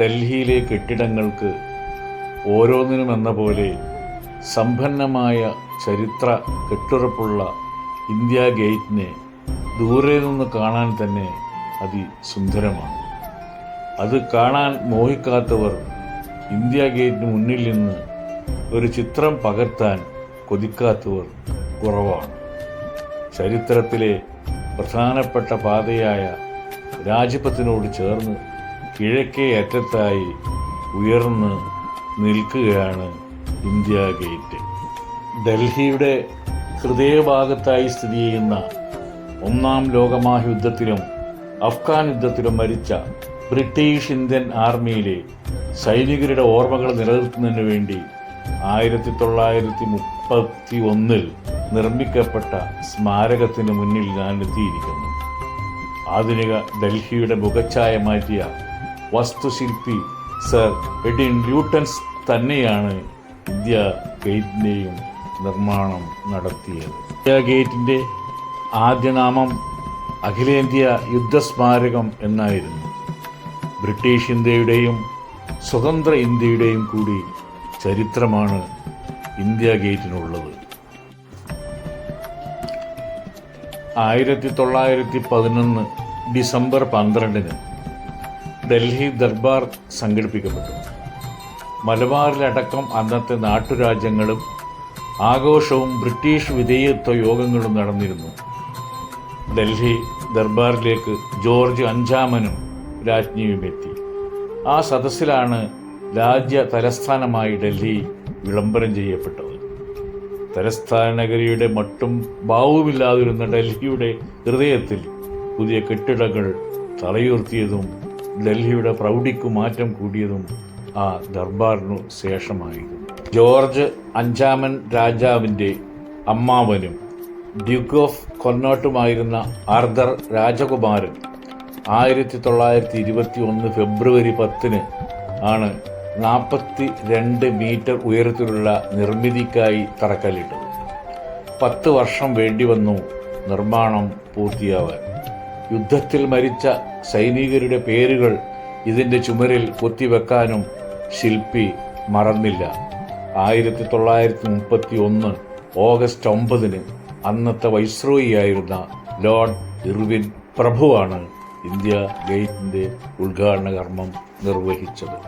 ഡൽഹിയിലെ കെട്ടിടങ്ങൾക്ക് ഓരോന്നിനും എന്ന പോലെ സമ്പന്നമായ ചരിത്ര കെട്ടുറപ്പുള്ള ഇന്ത്യ ഗേറ്റിനെ ദൂരെ നിന്ന് കാണാൻ തന്നെ അതിസുന്ദരമാണ്. അത് കാണാൻ മോഹിക്കാത്തവർ ഇന്ത്യ ഗേറ്റിന് മുന്നിൽ നിന്ന് ഒരു ചിത്രം പകർത്താൻ കൊതിക്കാത്തവർ കുറവാണ്. ചരിത്രത്തിലെ പ്രധാനപ്പെട്ട പാതയായ രാജ്പഥിനോട് ചേർന്ന് കിഴക്കേ അറ്റത്തായി ഉയർന്ന് നിൽക്കുകയാണ് ഇന്ത്യ ഗേറ്റ്. ഡൽഹിയുടെ ഹൃദയഭാഗത്തായി സ്ഥിതി ചെയ്യുന്ന ഒന്നാം ലോകമഹായുദ്ധത്തിലും അഫ്ഗാൻ യുദ്ധത്തിലും മരിച്ച ബ്രിട്ടീഷ് ഇന്ത്യൻ ആർമിയിലെ സൈനികരുടെ ഓർമ്മകൾ നിലനിർത്തുന്നതിനു വേണ്ടി ആയിരത്തി തൊള്ളായിരത്തി മുപ്പത്തി ഒന്നിൽ നിർമ്മിക്കപ്പെട്ട സ്മാരകത്തിന് മുന്നിൽ ഞാൻ എത്തിയിരിക്കുന്നു. ആധുനിക ഡൽഹിയുടെ മുഖച്ഛായ മാറ്റിയ വാസ്തുശില്പി സർ എഡിൻ ല്യൂട്ടൻസ് തന്നെയാണ് ഇന്ത്യ ഗേറ്റിന്റെയും നിർമ്മാണം നടത്തിയത്. ഇന്ത്യ ഗേറ്റിന്റെ ആദ്യനാമം അഖിലേന്ത്യ യുദ്ധസ്മാരകം എന്നായിരുന്നു. ബ്രിട്ടീഷ് ഇന്ത്യയുടെയും സ്വതന്ത്ര ഇന്ത്യയുടെയും കൂടി ചരിത്രമാണ് ഇന്ത്യ ഗേറ്റിനുള്ളത്. ആയിരത്തി തൊള്ളായിരത്തി പതിനൊന്ന് ഡിസംബർ പന്ത്രണ്ടിന് ഡൽഹി ദർബാർ സംഘടിപ്പിക്കപ്പെട്ടു. മലബാറിലടക്കം അന്നത്തെ നാട്ടുരാജ്യങ്ങളും ആഘോഷവും ബ്രിട്ടീഷ് വിധേയത്വ യോഗങ്ങളും നടന്നിരുന്നു. ഡൽഹി ദർബാറിലേക്ക് ജോർജ് അഞ്ചാമനും രാജ്ഞിയും എത്തി. ആ സദസ്സിലാണ് രാജ്യ തലസ്ഥാനമായി ഡൽഹി വിളംബരം ചെയ്യപ്പെട്ടത്. തലസ്ഥാന നഗരിയുടെ മട്ടും ഭാവുമില്ലാതിരുന്ന ഡൽഹിയുടെ ഹൃദയത്തിൽ പുതിയ കെട്ടിടങ്ങൾ തലയുയർത്തിയതും ഡൽഹിയുടെ പ്രൗഢിക്ക് മാറ്റം കൂടിയതും ആ ദർബാറിനു ശേഷമായിരുന്നു. ജോർജ് അഞ്ചാമൻ രാജാവിന്റെ അമ്മാവനും ഡ്യൂക്ക് ഓഫ് കൊന്നോട്ടുമായിരുന്ന ആർദർ രാജകുമാരൻ ആയിരത്തി തൊള്ളായിരത്തി ഇരുപത്തി ഒന്ന് ഫെബ്രുവരി പത്തിന് ആണ് നാൽപ്പത്തി രണ്ട് മീറ്റർ ഉയരത്തിലുള്ള നിർമ്മിതിക്കായി തറക്കല്ലിട്ടത്. പത്ത് വർഷം വേണ്ടി വന്നു നിർമ്മാണം പൂർത്തിയാവാൻ. യുദ്ധത്തിൽ മരിച്ച സൈനികരുടെ പേരുകൾ ഇതിന്റെ ചുമരിൽ കൊത്തിവെക്കാനും ശില്പി മറന്നില്ല. ആയിരത്തി തൊള്ളായിരത്തി മുപ്പത്തി ഒന്ന് ഓഗസ്റ്റ് ഒമ്പതിന് അന്നത്തെ വൈസ്രോയിയായിരുന്ന ലോർഡ് ഇർവിൻ പ്രഭുവാണ് ഇന്ത്യ ഗേറ്റിന്റെ ഉദ്ഘാടന കർമ്മം നിർവഹിച്ചത്.